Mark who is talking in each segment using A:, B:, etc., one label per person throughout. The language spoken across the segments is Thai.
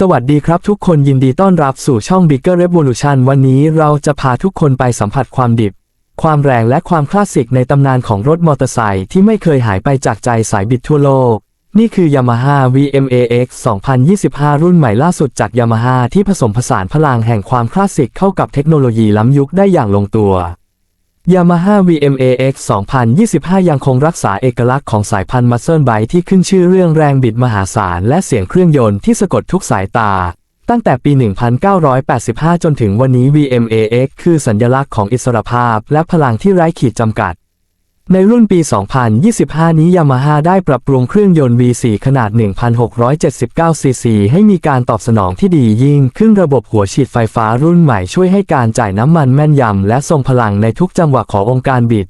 A: สวัสดีครับทุกคนยินดีต้อนรับสู่ช่อง Bigger Revolution วันนี้เราจะพาทุกคนไปสัมผัสความดิบ ความแรงและความคลาสสิกในตำนานของรถมอเตอร์ไซค์ที่ไม่เคยหายไปจากใจสายบิดทั่วโลก นี่คือ Yamaha VMAX 2025 รุ่นใหม่ล่าสุดจาก Yamaha ที่ผสมผสานพลังแห่งความคลาสสิกเข้ากับเทคโนโลยีล้ำยุคได้อย่างลงตัว Yamaha VMAX 2025 ยังคงรักษาเอกลักษณ์ของสายพันธุ์ Muscle Bike ที่ขึ้นชื่อเรื่องแรงบิดมหาศาลและเสียงเครื่องยนต์ที่สะกดทุกสายตา ตั้งแต่ปี 1985 จนถึงวันนี้ VMAX คือสัญลักษณ์ของอิสรภาพและพลังที่ไร้ขีดจำกัด ในรุ่นปี 2025 นี้ Yamaha ได้ปรับปรุงเครื่องยนต์ V4 ขนาด 1,679 ซีซีให้มีการตอบสนองที่ดียิ่งขึ้นระบบหัวฉีดไฟฟ้ารุ่นใหม่ช่วยให้การจ่ายน้ำมันแม่นยำและทรงพลังในทุกจังหวะขององค์การบิด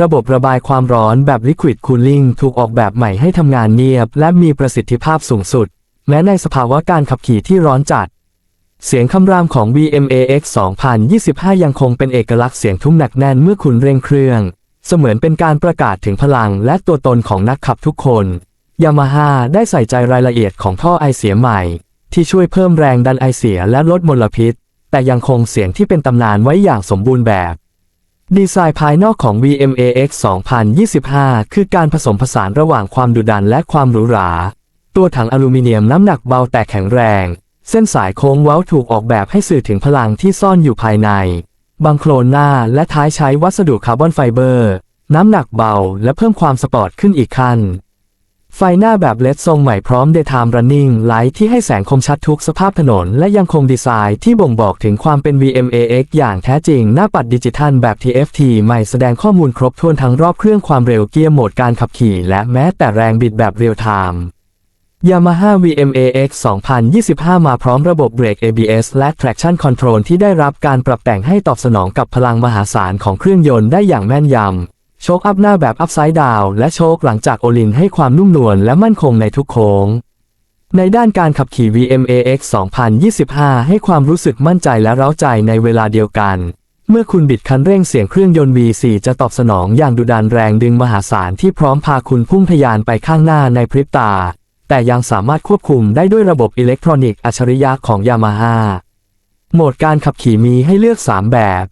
A: ระบบระบายความร้อนแบบ Liquid Cooling ถูกออกแบบใหม่ให้ทำงานเงียบ และมีประสิทธิภาพสูงสุด แม้ในสภาวะการขับขี่ที่ร้อนจัดเสียงคำรามของ VMAX 2025 ยังคงเป็นเอกลักษณ์เสียงทุ้มหนักแน่นเมื่อคุณเร่งเครื่อง เสมือนเป็นการประกาศถึงพลังและตัวตนของนักขับทุกคนยามาฮ่าได้ใส่ใจรายละเอียดของท่อไอเสียใหม่ ที่ช่วยเพิ่มแรงดันไอเสียและลดมลพิษ แต่ยังคงเสียงที่เป็นตำนานไว้อย่างสมบูรณ์แบบ ดีไซน์ภายนอกของ VMAX 2025 คือการผสมผสานระหว่างความดุดันและความหรูหรา ตัวถังอลูมิเนียมน้ำหนักเบาแต่แข็งแรง เส้นสายโค้งเว้าถูกออกแบบให้สื่อถึงพลังที่ซ่อนอยู่ภายใน บังโคลนหน้าและท้ายใช้วัสดุคาร์บอนไฟเบอร์ น้ำหนักเบาและเพิ่มความสปอร์ตขึ้นอีกขั้น ไฟหน้าแบบเลดทรงใหม่พร้อม Daytime Running Light ที่ให้แสงคมชัดทุกสภาพถนน และยังคงดีไซน์ที่บ่งบอกถึงความเป็น VMAX อย่างแท้จริง หน้าปัดดิจิทัลแบบ TFT ใหม่แสดงข้อมูลครบถ้วนทั้งรอบเครื่องความเร็วเกียร์โหมดการขับขี่ และแม้แต่แรงบิดแบบเรียลไทม์ Yamaha VMAX 2025 มาพร้อมระบบเบรก ABS และ Traction Control ที่ได้รับการปรับแต่งให้ตอบสนองกับพลังมหาศาลของเครื่องยนต์ได้อย่างแม่นยำ โชคอัพหน้าแบบ Upside Down และโชคหลังจากโอลินให้ความนุ่มนวลและมั่นคงในทุกโค้ง ในด้านการขับขี่ VMAX 2025 ให้ความรู้สึกมั่นใจและเร้าใจในเวลาเดียวกัน เมื่อคุณบิดคันเร่งเสียงเครื่องยนต์ V4 จะตอบสนองอย่างดุดันแรงดึงมหาศาลที่พร้อมพาคุณพุ่งทะยานไปข้างหน้าในพริบตา แต่ยังสามารถควบคุมได้ด้วยระบบอิเล็กทรอนิกส์อัจฉริยะของ Yamaha โหมดการขับขี่มีให้เลือก 3 แบบ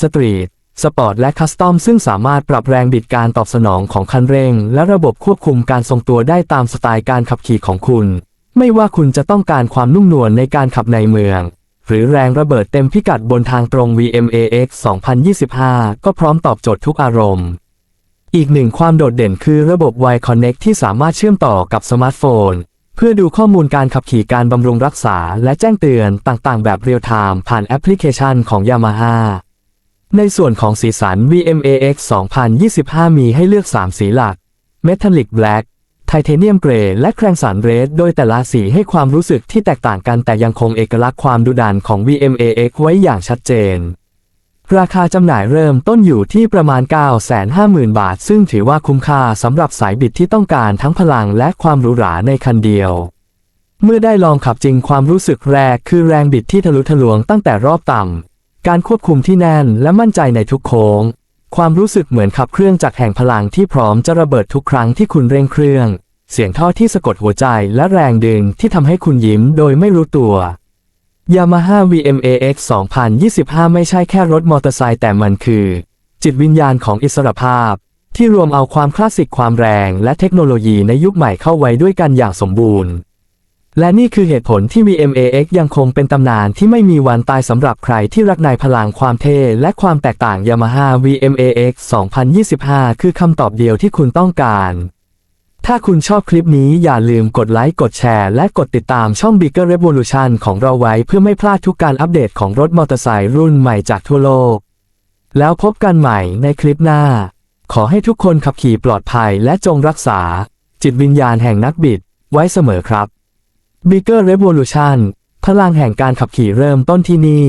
A: สตรีทสปอร์ตและคัสตอมซึ่งสามารถปรับแรงบิดการตอบสนองของคันเร่ง และระบบควบคุมการทรงตัวได้ตามสไตล์การขับขี่ของคุณ ไม่ว่าคุณจะต้องการความนุ่มนวลในการขับในเมือง หรือแรงระเบิดเต็มพิกัดบนทางตรง VMAX 2025 ก็พร้อมตอบโจทย์ทุกอารมณ์ อีกหนึ่งความโดดเด่นคือระบบ Y Connect ที่สามารถเชื่อมต่อกับสมาร์ทโฟน เพื่อดูข้อมูลการขับขี่การบำรุงรักษา และแจ้งเตือนต่างๆ แบบเรียลไทม์ผ่านแอปพลิเคชันของ Yamaha ในส่วนของสีสัน VMAX 2025 มีให้เลือก 3 สีหลัก Metallic Black Titanium Grey และ Crimson Red โดยแต่ละสีให้ความรู้สึกที่แตกต่างกันแต่ยังคงเอกลักษณ์ความดุดันของ VMAX ไว้อย่างชัดเจน ราคาจำหน่ายเริ่มต้นอยู่ที่ประมาณ 950,000 บาท ซึ่งถือว่าคุ้มค่าสำหรับสายบิดที่ต้องการทั้งพลังและความหรูหราในคันเดียว เมื่อได้ลองขับจริงความรู้สึกแรกคือแรงบิดที่ทะลุทะลวงตั้งแต่รอบต่ำ การควบคุมที่แน่นและมั่นใจในทุกโค้ง ความรู้สึกเหมือนขับเครื่องจากแห่งพลังที่พร้อมจะระเบิดทุกครั้งที่คุณเร่งเครื่อง เสียงท่อที่สะกดหัวใจและแรงดึงที่ทำให้คุณยิ้มโดยไม่รู้ตัว Yamaha VMAX 2025 ไม่ใช่แค่รถมอเตอร์ไซค์แต่มันคือ จิตวิญญาณของอิสรภาพ ที่รวมเอาความคลาสสิกความแรง และเทคโนโลยีในยุคใหม่เข้าไว้ด้วยกันอย่างสมบูรณ์ และนี่คือเหตุผลที่ VMAX ยังคงเป็นตำนานที่ไม่มีวันตายสำหรับใครที่รักในพลังความเท่และความแตกต่าง Yamaha VMAX 2025 คือคำตอบเดียวที่คุณต้องการ ถ้าคุณชอบคลิปนี้อย่าลืมกดไลค์กดแชร์และกดติดตามช่อง Bigger Revolution ของเราไว้เพื่อไม่พลาดทุกการอัปเดตของรถมอเตอร์ไซค์รุ่นใหม่จากทั่วโลก แล้วพบกันใหม่ในคลิปหน้า ขอให้ทุกคนขับขี่ปลอดภัยและจงรักษา จิตวิญญาณแห่งนักบิด ไว้เสมอครับ Bigger Revolution พลังแห่งการขับขี่เริ่มต้นที่นี่